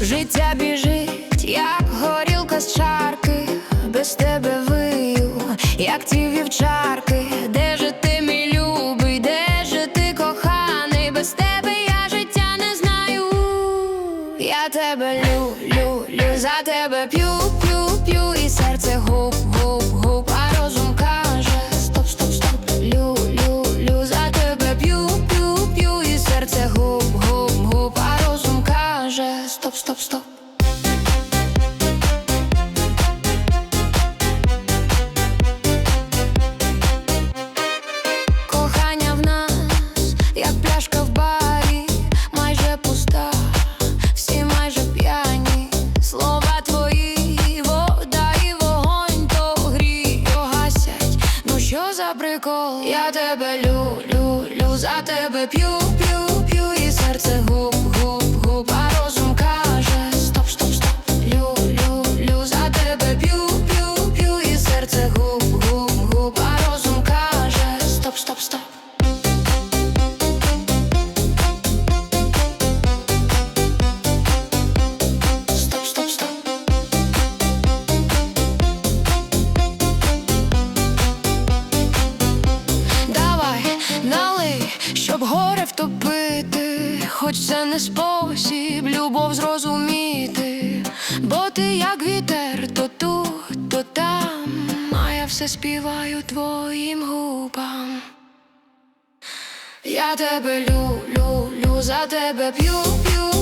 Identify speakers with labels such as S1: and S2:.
S1: Життя біжить, як горілка з чарки, без тебе вию, як ті вівчарки, де же ти, мій любий, де же ти коханий, без тебе я життя не знаю. Я тебе люблю, лю, за тебе п'ю, п'ю, п'ю, і серце гуп, Стоп, стоп. Кохання в нас, як пляшка в барі, майже пуста, всі майже п'яні, слова твої, вода і вогонь, то грі, то гасять. Ну що за прикол? Я тебе лю, лю, за тебе п'ю, п'ю, п'ю, і серце гуп, Стоп, стоп, стоп. Хоч це не спосіб любов зрозуміти, бо ти як вітер, то все співаю твоїм губам. Я тебе люблю, лю, за тебе п'ю, п'ю,